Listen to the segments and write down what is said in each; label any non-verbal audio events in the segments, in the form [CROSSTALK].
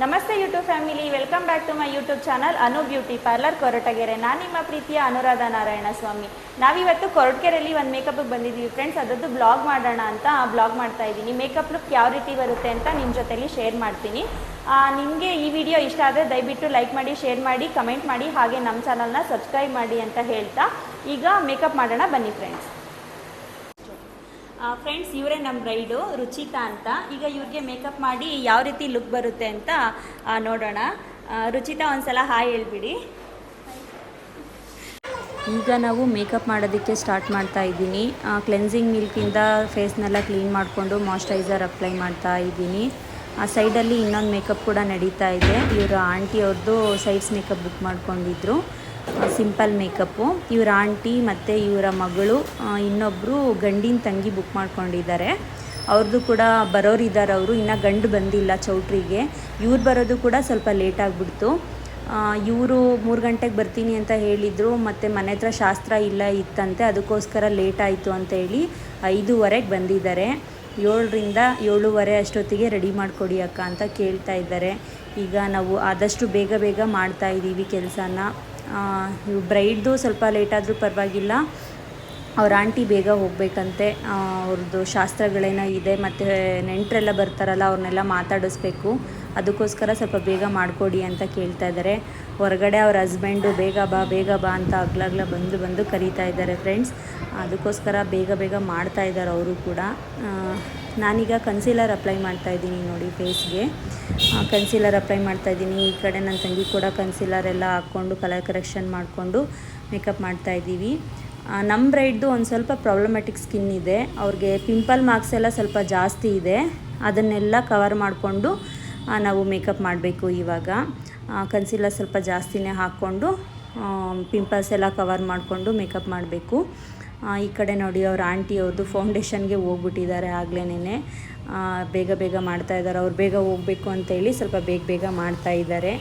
ನಮಸ್ತೆ YouTube family, welcome back to my YouTube channel Anu beauty parlour Koratagere. ನಾನು ನಿಮ್ಮ ಪ್ರೀತಿಯ ಅನುರಾಧ ನಾರಾಯಣ ಸ್ವಾಮಿ. ನಾವಿವತ್ತು ಕೊರಟಗೆರೆಯಲ್ಲಿ ಒಂದು ಮೇಕಪ್ಗೆ ಬಂದಿದ್ದೀವಿ ಫ್ರೆಂಡ್ಸ್ ಅದರದ್ದು ಬ್ಲಾಗ್ ಮಾಡೋಣ ಅಂತ ಬ್ಲಾಗ್ ಮಾಡ್ತಾ ಇದ್ದೀನಿ. ಮೇಕಪ್ ಲುಕ್ ಯಾವ ರೀತಿ ಬರುತ್ತೆ ಅಂತ ನಿಮ್ಮ ಜೊತೆಲಿ ಶೇರ್ ಮಾಡ್ತೀನಿ. ನಿಮಗೆ ಈ ವಿಡಿಯೋ ಇಷ್ಟ ಆದರೆ ದಯವಿಟ್ಟು ಲೈಕ್ ಮಾಡಿ ಶೇರ್ ಮಾಡಿ ಕಮೆಂಟ್ ಮಾಡಿ, ಹಾಗೆ ನಮ್ಮ ಚಾನಲ್ನ ಸಬ್ಸ್ಕ್ರೈಬ್ ಮಾಡಿ ಅಂತ ಹೇಳ್ತಾ ಈಗ ಮೇಕಪ್ ಮಾಡೋಣ ಬನ್ನಿ ಫ್ರೆಂಡ್ಸ್ ಫ್ರೆಂಡ್ಸ್ ಇವರೇ ನಮ್ಮ ಬ್ರೈಡು ರುಚಿತಾ ಅಂತ. ಈಗ ಇವ್ರಿಗೆ ಮೇಕಪ್ ಮಾಡಿ ಯಾವ ರೀತಿ ಲುಕ್ ಬರುತ್ತೆ ಅಂತ ನೋಡೋಣ. ರುಚಿತಾ ಒಂದ್ಸಲ ಹಾಯ್ ಹೇಳ್ಬಿಡಿ. ಈಗ ನಾವು ಮೇಕಪ್ ಮಾಡೋದಕ್ಕೆ ಸ್ಟಾರ್ಟ್ ಮಾಡ್ತಾ ಇದ್ದೀನಿ. ಕ್ಲೆನ್ಸಿಂಗ್ ಮಿಲ್ಕಿಂದ ಫೇಸ್ನೆಲ್ಲ ಕ್ಲೀನ್ ಮಾಡಿಕೊಂಡು ಮಾಯ್ಶ್ಚರೈಸರ್ ಅಪ್ಲೈ ಮಾಡ್ತಾ ಇದ್ದೀನಿ. ಆ ಸೈಡಲ್ಲಿ ಇನ್ನೊಂದು ಮೇಕಪ್ ಕೂಡ ನಡೀತಾ ಇದೆ. ಇವರು ಆಂಟಿ ಅವ್ರದ್ದು ಸೈಡ್ಸ್ ಮೇಕಪ್ ಬುಕ್ ಮಾಡ್ಕೊಂಡಿದ್ರು. Simple makeup. ಇವ್ರ ಆಂಟಿ ಮತ್ತು ಇವರ ಮಗಳು ಇನ್ನೊಬ್ಬರು ಗಂಡಿನ ತಂಗಿ ಬುಕ್ ಮಾಡ್ಕೊಂಡಿದ್ದಾರೆ. ಅವ್ರದ್ದು ಕೂಡ ಬರೋರಿದ್ದಾರೆ ಅವರು, ಇನ್ನೂ ಗಂಡು ಬಂದಿಲ್ಲ ಚೌಟ್ರಿಗೆ. ಇವ್ರು ಬರೋದು ಕೂಡ ಸ್ವಲ್ಪ ಲೇಟ್ ಆಗಿಬಿಡ್ತು. ಇವರು ಮೂರು ಗಂಟೆಗೆ ಬರ್ತೀನಿ ಅಂತ ಹೇಳಿದರು, ಮತ್ತು ಮನೆ ಹತ್ರ ಶಾಸ್ತ್ರ ಇಲ್ಲ ಇತ್ತಂತೆ, ಅದಕ್ಕೋಸ್ಕರ ಲೇಟ್ ಆಯಿತು ಅಂತ ಹೇಳಿ ಐದೂವರೆಗೆ ಬಂದಿದ್ದಾರೆ. ಏಳರಿಂದ ಏಳುವರೆ ಅಷ್ಟೊತ್ತಿಗೆ ರೆಡಿ ಮಾಡಿಕೊಡಿ ಅಕ್ಕ ಅಂತ ಕೇಳ್ತಾ ಇದ್ದಾರೆ. ಈಗ ನಾವು ಆದಷ್ಟು ಬೇಗ ಬೇಗ ಮಾಡ್ತಾ ಇದ್ದೀವಿ ಕೆಲಸನ. ಬ್ರೈಡ್ದು ಸ್ವಲ್ಪ ಲೇಟ್ ಆದರೂ ಪರವಾಗಿಲ್ಲ. ಅವ್ರ ಆಂಟಿ ಬೇಗ ಹೋಗಬೇಕಂತೆ. ಅವ್ರದ್ದು ಶಾಸ್ತ್ರಗಳೇನೋ ಇದೆ, ಮತ್ತು ನೆಂಟರೆಲ್ಲ ಬರ್ತಾರಲ್ಲ ಅವ್ರನ್ನೆಲ್ಲ ಮಾತಾಡಿಸ್ಬೇಕು. ಅದಕ್ಕೋಸ್ಕರ ಸ್ವಲ್ಪ ಬೇಗ ಮಾಡಿಕೊಡಿ ಅಂತ ಕೇಳ್ತಾ ಇದ್ದಾರೆ ಹೊರಗಡೆ ಅವ್ರ ಹಸ್ಬೆಂಡು ಬೇಗ ಬಾ ಬೇಗ ಬಾ ಅಂತ ಅಗ್ಲಾಗ್ಲ ಬಂದು ಬಂದು ಕರೀತಾ ಇದ್ದಾರೆ ಫ್ರೆಂಡ್ಸ್ ಅದಕ್ಕೋಸ್ಕರ ಬೇಗ ಬೇಗ ಮಾಡ್ತಾ ಇದ್ದಾರೆ ಅವರು ಕೂಡ. ನಾನೀಗ ಕನ್ಸೀಲರ್ ಅಪ್ಲೈ ಮಾಡ್ತಾ ಇದ್ದೀನಿ ನೋಡಿ ಫೇಸ್ಗೆ ಕನ್ಸೀಲರ್ ಅಪ್ಲೈ ಮಾಡ್ತಾ ಇದ್ದೀನಿ. ಈ ಕಡೆ ನನ್ನ ತಂಗಿ ಕೂಡ ಕನ್ಸೀಲರ್ ಎಲ್ಲ ಹಾಕ್ಕೊಂಡು ಕಲರ್ ಕರೆಕ್ಷನ್ ಮಾಡಿಕೊಂಡು ಮೇಕಪ್ ಮಾಡ್ತಾ ಇದ್ದೀವಿ. ಆ, ನಮ್ಮ ಬ್ರೈಡ್ದು ಒಂದು ಸ್ವಲ್ಪ ಪ್ರಾಬ್ಲಮ್ಯಾಟಿಕ್ ಸ್ಕಿನ್ ಇದೆ. ಅವ್ರಿಗೆ ಪಿಂಪಲ್ ಮಾರ್ಕ್ಸ್ ಎಲ್ಲ ಸ್ವಲ್ಪ ಜಾಸ್ತಿ ಇದೆ. ಅದನ್ನೆಲ್ಲ ಕವರ್ ಮಾಡಿಕೊಂಡು ನಾವು ಮೇಕಪ್ ಮಾಡಬೇಕು ಇವಾಗ. ಕನ್ಸೀಲರ್ ಸ್ವಲ್ಪ ಜಾಸ್ತಿನೇ ಹಾಕ್ಕೊಂಡು ಪಿಂಪಲ್ಸ್ ಎಲ್ಲ ಕವರ್ ಮಾಡಿಕೊಂಡು ಮೇಕಪ್ ಮಾಡಬೇಕು. ಈ ಕಡೆ ನೋಡಿ ಅವ್ರ ಆಂಟಿ ಅವ್ರದ್ದು ಫೌಂಡೇಶನ್ಗೆ ಹೋಗ್ಬಿಟ್ಟಿದ್ದಾರೆ ಆಗ್ಲೇ ಬೇಗ ಬೇಗ ಮಾಡ್ತಾ ಇದ್ದಾರೆ. ಅವ್ರು ಬೇಗ ಹೋಗಬೇಕು ಅಂತೇಳಿ ಸ್ವಲ್ಪ ಬೇಗ ಬೇಗ ಮಾಡ್ತಾ ಇದ್ದಾರೆ.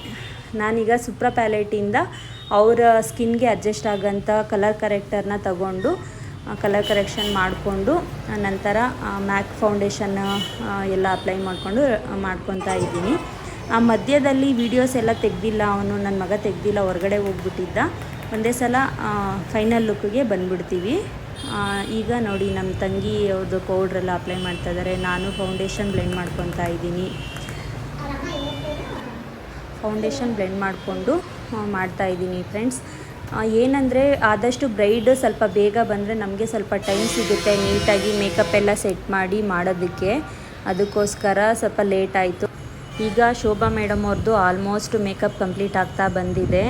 ನಾನೀಗ ಸುಪ್ರ ಪ್ಯಾಲೆಟಿಂದ ಅವರ ಸ್ಕಿನ್ಗೆ ಅಡ್ಜಸ್ಟ್ ಆಗೋಂಥ ಕಲರ್ ಕರೆಕ್ಟರ್ನ ತಗೊಂಡು ಕಲರ್ ಕರೆಕ್ಷನ್ ಮಾಡಿಕೊಂಡು ನಂತರ ಮ್ಯಾಕ್ ಫೌಂಡೇಶನ್ ಎಲ್ಲ ಅಪ್ಲೈ ಮಾಡಿಕೊಂಡು ಮಾಡ್ಕೊತಾ ಇದ್ದೀನಿ. ಆ, ಮಧ್ಯದಲ್ಲಿ ವೀಡಿಯೋಸ್ ಎಲ್ಲ ತೆಗ್ದಿಲ್ಲ ಅವನು ನನ್ನ ಮಗ ತೆಗ್ದಿಲ್ಲ, ಹೊರಗಡೆ ಹೋಗ್ಬಿಟ್ಟಿದ್ದ. ಒಂದೇ ಸಲ ಫೈನಲ್ ಲುಕ್ಗೆ ಬಂದ್ಬಿಡ್ತೀವಿ. ಈಗ ನೋಡಿ ನಮ್ಮ ತಂಗಿ ಅವ್ರದ್ದು ಪೌಡ್ರೆಲ್ಲ ಅಪ್ಲೈ ಮಾಡ್ತಾ ಇದ್ದಾರೆ ನಾನು ಫೌಂಡೇಶನ್ ಬ್ಲೆಂಡ್ ಮಾಡ್ಕೊತಾ ಇದ್ದೀನಿ. ಫೌಂಡೇಶನ್ ಬ್ಲೆಂಡ್ ಮಾಡಿಕೊಂಡು ಮಾಡ್ತಾ ಇದ್ದೀನಿ ಫ್ರೆಂಡ್ಸ್ ಏನಂದರೆ ಆದಷ್ಟು ಬ್ರೈಡ್ ಸ್ವಲ್ಪ ಬೇಗ ಬಂದರೆ ನಮಗೆ ಸ್ವಲ್ಪ ಟೈಮ್ ಸಿಗುತ್ತೆ ನೀಟಾಗಿ ಮೇಕಪ್ ಎಲ್ಲ ಸೆಟ್ ಮಾಡಿ ಮಾಡೋದಕ್ಕೆ. ಅದಕ್ಕೋಸ್ಕರ ಸ್ವಲ್ಪ ಲೇಟ್ ಆಯಿತು. ಈಗ ಶೋಭಾ ಮೇಡಮ್ ಅವ್ರದ್ದು ಆಲ್ಮೋಸ್ಟ್ ಮೇಕಪ್ ಕಂಪ್ಲೀಟ್ ಆಗ್ತಾ ಬಂದಿದೆ.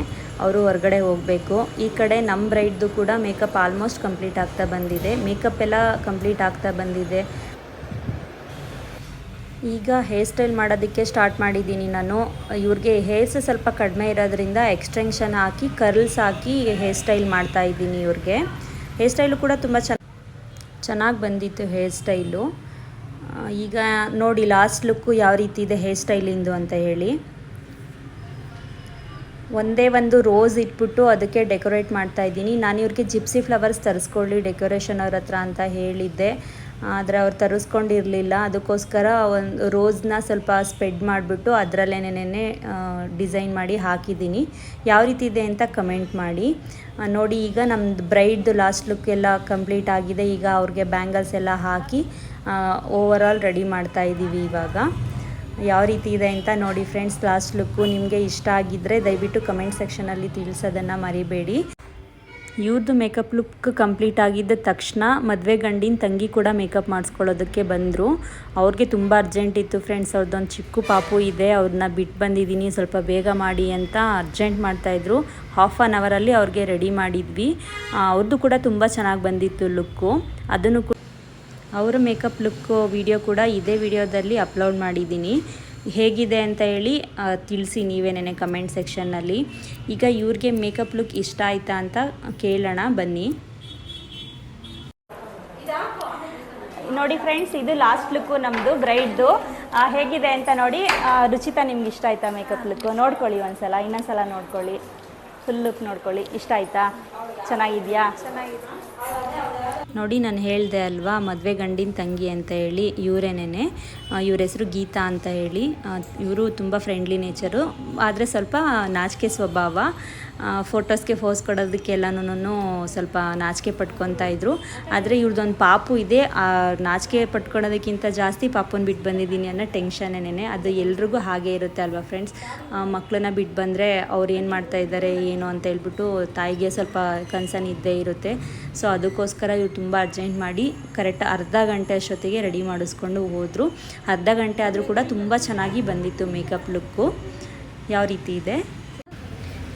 ಅವರು ಹೊರಗಡೆ ಹೋಗಬೇಕು. ಈ ಕಡೆ ನಮ್ಮ ಬ್ರೈಡ್ದು ಕೂಡ ಮೇಕಪ್ ಆಲ್ಮೋಸ್ಟ್ ಕಂಪ್ಲೀಟ್ ಆಗ್ತಾ ಬಂದಿದೆ. ಮೇಕಪ್ ಎಲ್ಲ ಕಂಪ್ಲೀಟ್ ಆಗ್ತಾ ಬಂದಿದೆ. ಈಗ ಹೇರ್ ಸ್ಟೈಲ್ ಮಾಡೋದಕ್ಕೆ ಸ್ಟಾರ್ಟ್ ಮಾಡಿದ್ದೀನಿ ನಾನು. ಇವ್ರಿಗೆ ಹೇರ್ಸ್ ಸ್ವಲ್ಪ ಕಡಿಮೆ ಇರೋದ್ರಿಂದ ಎಕ್ಸ್ಟೆನ್ಷನ್ ಹಾಕಿ ಕರ್ಲ್ಸ್ ಹಾಕಿ ಹೇರ್ ಸ್ಟೈಲ್ ಮಾಡ್ತಾ ಇದ್ದೀನಿ ಇವ್ರಿಗೆ. ಹೇರ್ ಸ್ಟೈಲು ಕೂಡ ತುಂಬ ಚೆನ್ನ ಚೆನ್ನಾಗಿ ಬಂದಿತ್ತು ಹೇರ್ ಸ್ಟೈಲು ಈಗ ನೋಡಿ ಲಾಸ್ಟ್ ಲುಕ್ಕು ಯಾವ ರೀತಿ ಇದೆ ಹೇರ್ ಸ್ಟೈಲಿಂದು ಅಂತ ಹೇಳಿ. ಒಂದೇ ಒಂದು ರೋಸ್ ಇಟ್ಬಿಟ್ಟು ಅದಕ್ಕೆ ಡೆಕೋರೇಟ್ ಮಾಡ್ತಾ ಇದ್ದೀನಿ. ನಾನು ಇವ್ರಿಗೆ ಜಿಪ್ಸಿ ಫ್ಲವರ್ಸ್ ತರಿಸ್ಕೊಳ್ಳಿ ಡೆಕೋರೇಷನ್ ಅವ್ರ ಹತ್ರ ಅಂತ ಹೇಳಿದ್ದೆ. ಆದರೆ ಅವ್ರು ತರಿಸ್ಕೊಂಡಿರಲಿಲ್ಲ. ಅದಕ್ಕೋಸ್ಕರ ಒಂದು ರೋಸ್ನ ಸ್ವಲ್ಪ ಸ್ಪ್ರೆಡ್ ಮಾಡಿಬಿಟ್ಟು ಅದರಲ್ಲೇನೇ ಡಿಸೈನ್ ಮಾಡಿ ಹಾಕಿದ್ದೀನಿ. ಯಾವ ರೀತಿ ಇದೆ ಅಂತ ಕಮೆಂಟ್ ಮಾಡಿ. ನೋಡಿ ಈಗ ನಮ್ಮದು ಬ್ರೈಡ್ದು ಲಾಸ್ಟ್ ಲುಕ್ ಎಲ್ಲ ಕಂಪ್ಲೀಟ್ ಆಗಿದೆ. ಈಗ ಅವ್ರಿಗೆ ಬ್ಯಾಂಗಲ್ಸ್ ಎಲ್ಲ ಹಾಕಿ ಓವರ್ ರೆಡಿ ಮಾಡ್ತಾ ಇದ್ದೀವಿ ಇವಾಗ. ಯಾವ ರೀತಿ ಇದೆ ಅಂತ ನೋಡಿ ಫ್ರೆಂಡ್ಸ್, ಲಾಸ್ಟ್ ಲುಕ್ಕು ನಿಮಗೆ ಇಷ್ಟ ಆಗಿದ್ದರೆ ದಯವಿಟ್ಟು ಕಮೆಂಟ್ ಸೆಕ್ಷನಲ್ಲಿ ತಿಳಿಸೋದನ್ನು ಮರಿಬೇಡಿ. ಇವ್ರದ್ದು ಮೇಕಪ್ ಲುಕ್ ಕಂಪ್ಲೀಟ್ ಆಗಿದ್ದ ತಕ್ಷಣ ಮದುವೆ ಗಂಡಿನ ತಂಗಿ ಕೂಡ ಮೇಕಪ್ ಮಾಡಿಸ್ಕೊಳ್ಳೋದಕ್ಕೆ ಬಂದರು. ಅವ್ರಿಗೆ ತುಂಬ ಅರ್ಜೆಂಟ್ ಇತ್ತು ಫ್ರೆಂಡ್ಸ್ ಅವ್ರದ್ದೊಂದು ಚಿಕ್ಕ ಪಾಪು ಇದೆ ಅವ್ರನ್ನ ಬಿಟ್ಟು ಬಂದಿದ್ದೀನಿ, ಸ್ವಲ್ಪ ಬೇಗ ಮಾಡಿ ಅಂತ ಅರ್ಜೆಂಟ್ ಮಾಡ್ತಾಯಿದ್ರು ಹಾಫ್ ಆನ್ ಅವರಲ್ಲಿ ಅವ್ರಿಗೆ ರೆಡಿ ಮಾಡಿದ್ವಿ. ಅವ್ರದ್ದು ಕೂಡ ತುಂಬ ಚೆನ್ನಾಗಿ ಬಂದಿತ್ತು ಲುಕ್ಕು ಅದನ್ನು ಕೂಡ ಅವರ ಮೇಕಪ್ ಲುಕ್ ವಿಡಿಯೋ ಕೂಡ ಇದೇ ವಿಡಿಯೋದಲ್ಲಿ ಅಪ್ಲೋಡ್ ಮಾಡಿದ್ದೀನಿ. ಹೇಗಿದೆ ಅಂತ ಹೇಳಿ ತಿಳಿಸಿ ನೀವೇನೇ ಕಮೆಂಟ್ ಸೆಕ್ಷನ್ನಲ್ಲಿ ಈಗ ಇವ್ರಿಗೆ ಮೇಕಪ್ ಲುಕ್ ಇಷ್ಟ ಆಯ್ತಾ ಅಂತ ಕೇಳೋಣ ಬನ್ನಿ. ನೋಡಿ ಫ್ರೆಂಡ್ಸ್ ಇದು ಲಾಸ್ಟ್ ಲುಕ್ಕು ನಮ್ಮದು ಬ್ರೈಡ್ದು ಹೇಗಿದೆ ಅಂತ ನೋಡಿ ರುಚಿತ ರುಚಿತಾ ನಿಮ್ಗೆ ಇಷ್ಟ ಆಯ್ತಾ ಮೇಕಪ್ ಲುಕ್ಕು ನೋಡ್ಕೊಳ್ಳಿ ಒಂದ್ಸಲ ಇನ್ನೊಂದ್ಸಲ ನೋಡ್ಕೊಳ್ಳಿ. ಫುಲ್ ಲುಕ್ ನೋಡ್ಕೊಳ್ಳಿ. ಇಷ್ಟ ಆಯ್ತಾ? ಚೆನ್ನಾಗಿದೆಯಾ? ನೋಡಿ, ನಾನು ಹೇಳಿದೆ ಅಲ್ವಾ, ಮದುವೆ ಗಂಡಿನ ತಂಗಿ ಅಂತ ಹೇಳಿ ಇವರೇನೇ ಇವ್ರ ಹೆಸರು ಗೀತಾ ಅಂತ ಹೇಳಿ. ಇವರು ತುಂಬ ಫ್ರೆಂಡ್ಲಿ ನೇಚರು ಆದರೆ ಸ್ವಲ್ಪ ನಾಚಿಕೆ ಸ್ವಭಾವ ಫೋಟೋಸ್ಗೆ ಫೋಸ್ ಕೊಡೋದಕ್ಕೆಲ್ಲನೂ ಸ್ವಲ್ಪ ನಾಚಿಕೆ ಪಟ್ಕೊತಾ ಇದ್ರು. ಆದರೆ ಇವ್ರದ್ದೊಂದು ಪಾಪು ಇದೆ. ಆ, ನಾಚಿಕೆ ಪಟ್ಕೊಳೋದಕ್ಕಿಂತ ಜಾಸ್ತಿ ಪಾಪನ ಬಿಟ್ಟು ಬಂದಿದ್ದೀನಿ ಅನ್ನೋ ಟೆನ್ಷನ್ನೇನೆ ಅದು ಎಲ್ರಿಗೂ ಹಾಗೆ ಇರುತ್ತೆ ಅಲ್ವಾ ಫ್ರೆಂಡ್ಸ್ ಮಕ್ಕಳನ್ನ ಬಿಟ್ಟು ಬಂದರೆ ಅವ್ರು ಏನು ಮಾಡ್ತಾ ಇದ್ದಾರೆ ಏನು ಅಂತ ಹೇಳ್ಬಿಟ್ಟು ತಾಯಿಗೆ ಸ್ವಲ್ಪ ಕನ್ಸರ್ನ್ ಇದ್ದೇ ಇರುತ್ತೆ. ಸೊ ಅದಕ್ಕೋಸ್ಕರ ಇವ್ರು ತುಂಬ ಅರ್ಜೆಂಟ್ ಮಾಡಿ ಕರೆಕ್ಟ್ ಅರ್ಧ ಗಂಟೆ ಅಷ್ಟೊತ್ತಿಗೆ ರೆಡಿ ಮಾಡಿಸ್ಕೊಂಡು ಹೋದರು. ಅರ್ಧ ಗಂಟೆ ಆದರೂ ಕೂಡ ತುಂಬ ಚೆನ್ನಾಗಿ ಬಂದಿತ್ತು ಮೇಕಪ್ ಲುಕ್ಕು. ಯಾವ ರೀತಿ ಇದೆ?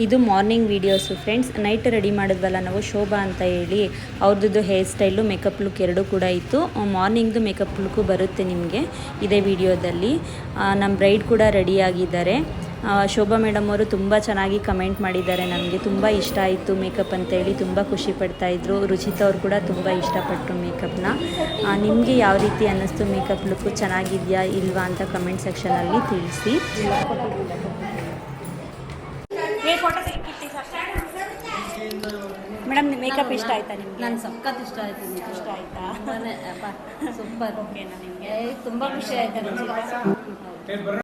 ಇದು morning videos friends. Night ready ಮಾಡಿದ್ವಲ್ಲ ನಾವು, ಶೋಭಾ ಅಂತ ಹೇಳಿ. ಅವ್ರದ್ದು ಹೇರ್ ಸ್ಟೈಲು, ಮೇಕಪ್ ಲುಕ್ ಎರಡೂ ಕೂಡ ಇತ್ತು. ಮಾರ್ನಿಂಗ್ದು ಮೇಕಪ್ ಲುಕ್ಕು ಬರುತ್ತೆ ನಿಮಗೆ ಇದೇ ವಿಡಿಯೋದಲ್ಲಿ. ನಮ್ಮ ಬ್ರೈಡ್ ಕೂಡ ರೆಡಿಯಾಗಿದ್ದಾರೆ ಶೋಭಾ ಮೇಡಮ್ ಅವರು ತುಂಬ ಚೆನ್ನಾಗಿ ಕಮೆಂಟ್ ಮಾಡಿದ್ದಾರೆ. ನನಗೆ ತುಂಬ ಇಷ್ಟ ಆಯಿತು ಮೇಕಪ್ ಅಂತೇಳಿ. ತುಂಬ ಖುಷಿ ಪಡ್ತಾ ಇದ್ರು. ರುಚಿತ ಅವ್ರು ಕೂಡ ತುಂಬ ಇಷ್ಟಪಟ್ಟರು ಮೇಕಪ್ನ. ನಿಮಗೆ ಯಾವ ರೀತಿ ಅನ್ನಿಸ್ತು ಮೇಕಪ್ ಲುಕ್ಕು? ಚೆನ್ನಾಗಿದೆಯಾ ಇಲ್ವಾ ಅಂತ ಕಮೆಂಟ್ ಸೆಕ್ಷನಲ್ಲಿ ತಿಳಿಸಿ. ಮೇಡಮ್ ಮೇಕಪ್ ಇಷ್ಟ ಆಯ್ತಾ ನಿಮಗೆ? ನಾನು ಸಖತ್ ಇಷ್ಟ ಆಯ್ತು ಇಷ್ಟ ಆಯ್ತಾ? [LAUGHS] ಸೂಪರ್. ಓಕೆನಾ ನಿಮಗೆ? ತುಂಬ ಖುಷಿ ಆಯ್ತು ನನಗೆ.